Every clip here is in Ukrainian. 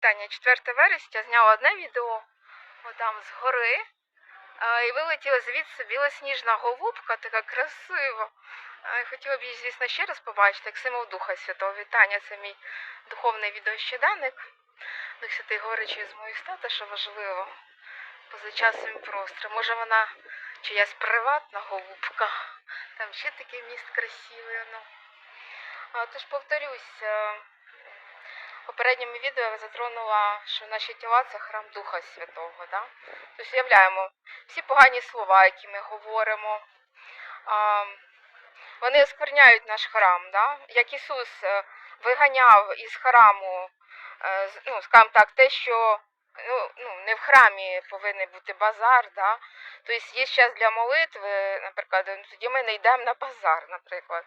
Таня, 4 вересня зняла одне відео, отам з гори, і вилетіла звідси білосніжна голубка, така красива. Хотіла б її, звісно, ще раз побачити, як символ Духа Святого. Вітання, це мій духовний відеощоденник. Дух Святий говорить через мою стати, що важливо. Поза часом і простором. Може вона чиясь приватна голубка. Там ще такий міст красивий. Ну. Тож повторюсь, попередньому відео я затронула, що наші тіла це храм Духа Святого. Да? Тобто уявляємо, всі погані слова, які ми говоримо, вони оскверняють наш храм. Да? Як Ісус е, виганяв із храму, е, ну, скажімо так, те, що ну, ну, не в храмі повинен бути базар, да? тобто є час для молитви, наприклад, тоді ми не йдемо на базар, наприклад.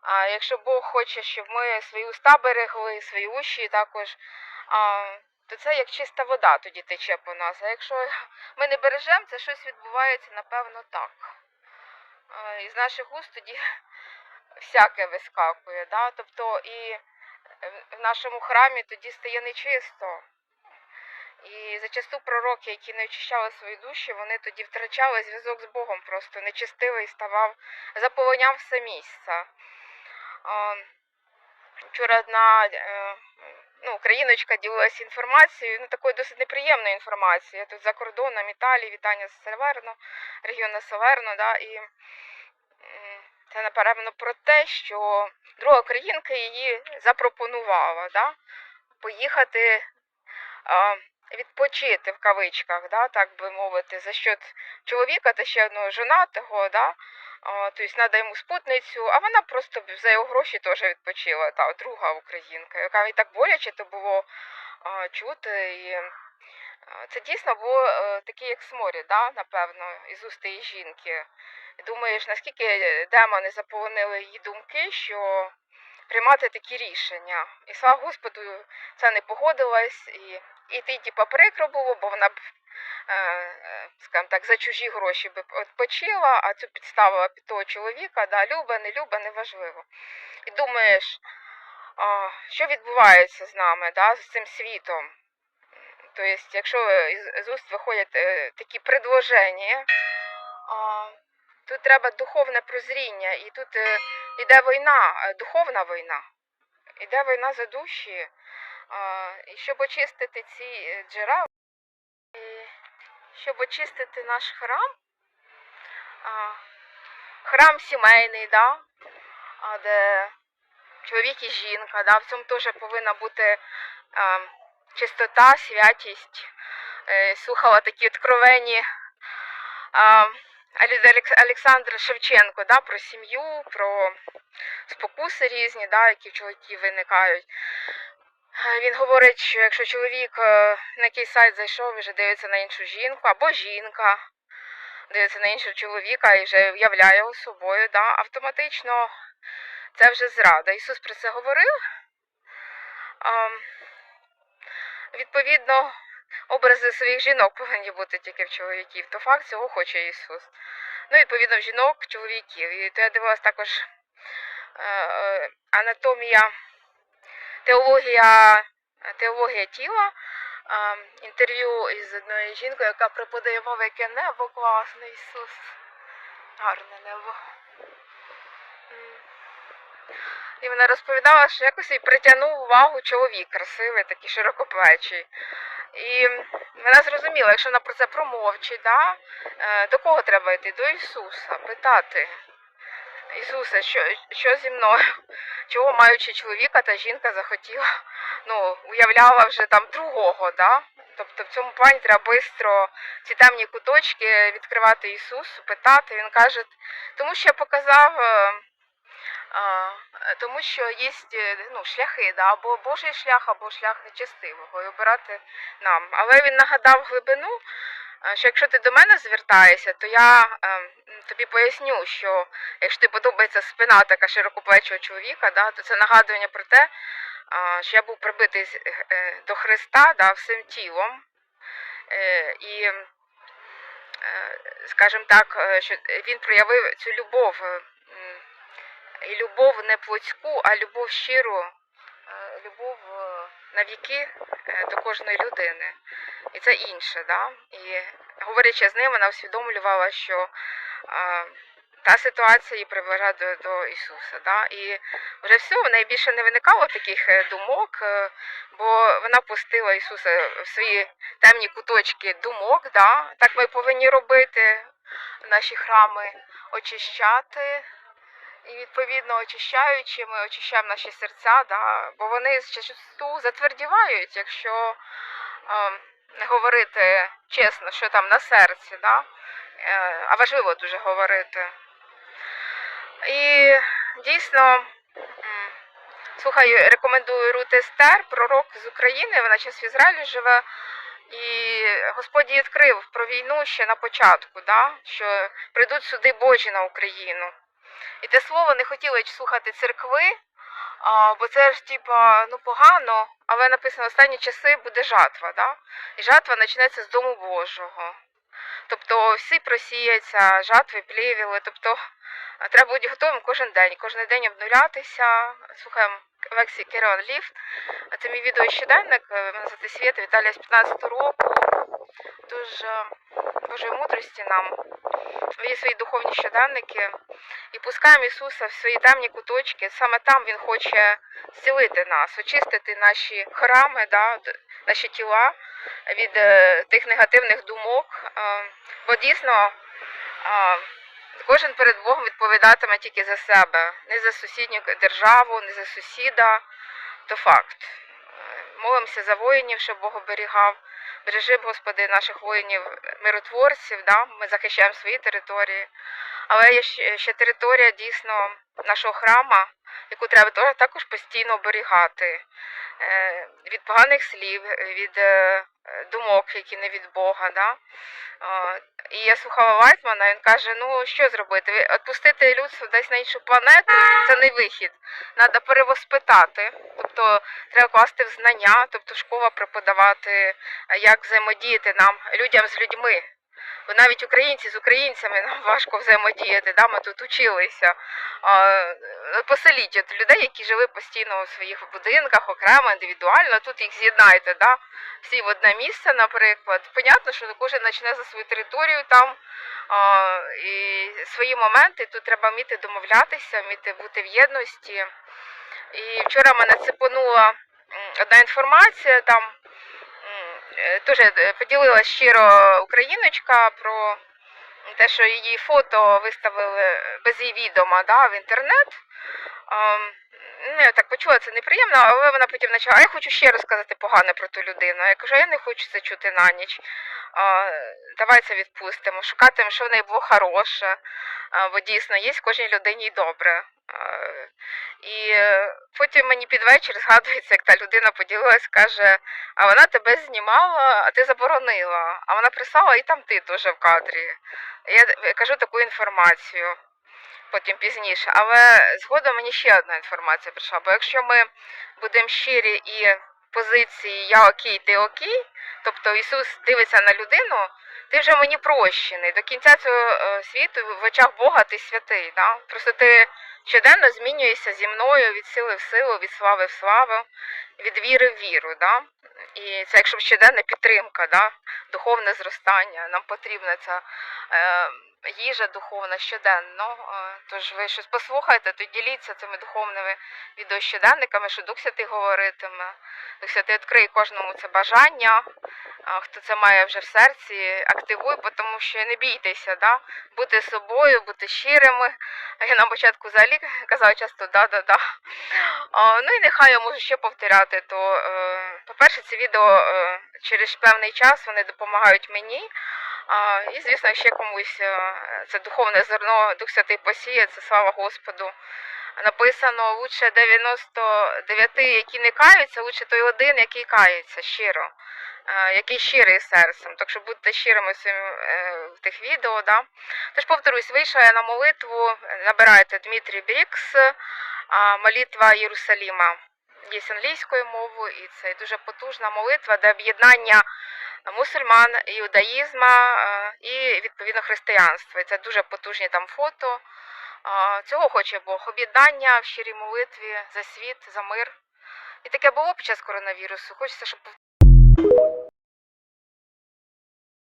А якщо Бог хоче, щоб ми свої уста берегли, свої уші також, а, то це як чиста вода тоді тече по нас. А якщо ми не бережемо, це щось відбувається, напевно, так. А, І з наших уст тоді всяке вискакує. Да? Тобто і в нашому храмі тоді стає нечисто. І зачасту пророки, які не очищали свої душі, вони тоді втрачали зв'язок з Богом, просто нечистивий ставав, заполоняв все місце. Вчора одна е, ну, україночка ділилася інформацією, ну такою досить неприємною інформацією. Тут за кордоном Італії, вітання з Северно, регіону Северно, да, і це напевно про те, що друга українка її запропонувала да, поїхати відпочити в кавичках, да, так би мовити, за счет чоловіка та ще одного жонатого, да, тобто треба йому спутницю, а вона просто за його гроші теж відпочила, та друга українка, яка і так боляче то було а, чути. І, це дійсно було е, таке, як сморі, да, напевно, із уст її жінки. Думаєш, наскільки демони заполонили її думки, що приймати такі рішення. І слава Господу, це не погодилась, і, і ти, типа, прикро було, бо вона б, е, е, скажімо так, за чужі гроші би відпочила, а цю підставила під того чоловіка, да, любе, не любе, неважливо. І думаєш, що відбувається з нами, да, з цим світом. Тобто, якщо з уст виходять е, такі предложення, тут треба духовне прозріння, і тут іде війна, е, духовна війна. Іде війна за душі. І щоб очистити ці е, джерела, щоб очистити наш храм, храм сімейний, да, де чоловік і жінка, да, в цьому теж повинна бути чистота, святість. Е, слухала такі откровені Олександра Шевченко да, про сім'ю, про спокуси різні, да, які в чоловіків виникають. Е, Він говорить, що якщо чоловік е, на якийсь сайт зайшов і вже дивиться на іншу жінку, або жінка дивиться на іншого чоловіка і вже являє його собою, да, автоматично це вже зрада. Ісус про це говорив. А, відповідно, образи своїх жінок повинні бути тільки в чоловіків. То факт цього хоче Ісус. Ну, відповідно, в жінок, чоловіків. І то я дивилась також е, е, анатомія, теологія, теологія тіла. е, інтерв'ю із одною жінкою, яка преподає мову, яке небо класне, Ісус. Гарне небо. І вона розповідала, що якось їй притягнув увагу чоловік красивий, такий широкоплечий. І вона зрозуміла, якщо вона про це промовчить, да, е, до кого треба йти? До Ісуса, питати. Ісусе, що, що зі мною? Чого маючи чоловіка, та жінка захотіла, ну, уявляла вже там другого, да? Тобто в цьому плані треба швидко ці темні куточки відкривати Ісусу, питати. Він каже, тому що я показав, е, тому що є ну, шляхи, да? або Божий шлях, або шлях нечестивого, і обирати нам. Але він нагадав глибину, е, що якщо ти до мене звертаєшся, то я е, тобі поясню, що якщо тобі подобається спина така широкоплечого чоловіка, да, то це нагадування про те, що я був прибитий е, до Христа да, всім тілом. Е, І, е, скажімо так, е, що він проявив цю любов. І любов не плотську, а любов щиру, е, любов е, на віки е, до кожної людини. І це інше. Да? І говорячи з ним, вона усвідомлювала, що та ситуація її приближає до, до Ісуса. Да? І вже все, в неї більше не виникало таких думок, бо вона пустила Ісуса в свої темні куточки думок. Да? Так ми повинні робити наші храми, очищати. І відповідно очищаючи, ми очищаємо наші серця, да? бо вони зачасту затвердівають, якщо е, не говорити чесно, що там на серці, да? е, а важливо дуже говорити. І дійсно, м, слухай, рекомендую Рут Естер, пророк з України, вона зараз в Ізраїлі живе. І Господь відкрив про війну ще на початку, да? що прийдуть суди Божі на Україну. І те слово не хотіли слухати церкви, а, бо це ж типа ну погано, але написано останні часи буде жатва, да? і жатва почнеться з Дому Божого. Тобто всі просіяться, жатви, плівіли, тобто треба бути готовим кожен день, кожен день обнулятися. Слухаємо Вексі Керон Ліфт. Це мій відео щоденник, е, мене звати Світа, Віталія з 15 року. Тож е, Божої мудрості нам є свої духовні щоденники і пускаємо Ісуса в свої темні куточки. Саме там Він хоче зцілити нас, очистити наші храми, да, наші тіла від е, тих негативних думок. Е, бо дійсно е, кожен перед Богом відповідатиме тільки за себе, не за сусідню державу, не за сусіда. То факт. Молимося за воїнів, щоб Бог оберігав. Бережи, Господи, наших воїнів миротворців, да? ми захищаємо свої території. Але є ще, територія дійсно нашого храма, яку треба також постійно оберігати е, від поганих слів, від е, думок, які не від Бога. Да? І я слухала Лайтмана, він каже: ну що зробити? Відпустити людство десь на іншу планету це не вихід. Треба перевоспитати. Тобто треба класти в знання, тобто школа преподавати, як взаємодіяти нам, людям з людьми. Бо навіть українці з українцями нам важко взаємодіяти, да? ми тут училися. Е, поселіть от людей, які жили постійно у своїх будинках, окремо, індивідуально, тут їх з'єднайте, да? всі в одне місце, наприклад. Понятно, що кожен почне за свою територію там. І свої моменти тут треба вміти домовлятися, вміти бути в єдності. І вчора мене цепонула одна інформація там. Е, Теж е, поділилася щиро україночка про те, що її фото виставили без її відома да, в інтернет. Ну, я так почула, це неприємно, але вона потім почала, а я хочу ще розказати погане про ту людину. Я кажу, я не хочу це чути на ніч. А, давай це відпустимо, шукатимемо, що в неї було хороше, а, бо дійсно є в кожній людині й добре. А, і е, потім мені під вечір згадується, як та людина поділилась, каже, а вона тебе знімала, а ти заборонила. А вона прислала, і там ти теж в кадрі. Я кажу таку інформацію потім пізніше. Але згодом мені ще одна інформація прийшла. Бо якщо ми будемо щирі і позиції я окей, ти окей, тобто Ісус дивиться на людину, ти вже мені прощений. До кінця цього е, світу в очах Бога ти святий. Да? Просто ти щоденно змінюєшся зі мною від сили в силу, від слави в славу, від віри в віру. Да? І це якщо щоденна підтримка, да? духовне зростання. Нам потрібна ця е, їжа духовна щоденно. Е, Тож ви щось послухайте, то діліться цими духовними відеощоденниками, що Дух Святий говоритиме. Дух Святий відкриє кожному це бажання. Хто це має вже в серці, активуй, тому що не бійтеся, да? бути собою, бути щирими. Я на початку взагалі казала часто да-да-да. Ну і нехай я можу ще повторяти. То, е, по-перше, ці відео е, через певний час вони допомагають мені. І, звісно, ще комусь е, це духовне зерно, Дух Святий посіє, це слава Господу. Написано лучше 99, які не каються, лучше той один, який кається щиро, е, який щирий серцем. Так що будьте щирими в тих відео. Да? Тож повторюсь, вийшла я на молитву, набирайте Дмитрій Брікс, молитва Єрусаліма. Є англійською мовою, і це дуже потужна молитва, де об'єднання мусульман, іудаїзма е, і відповідно християнства. І це дуже потужні там фото. Цього хоче Бог об'єднання в щирій молитві за світ, за мир. І таке було під час коронавірусу. Хочеться, щоб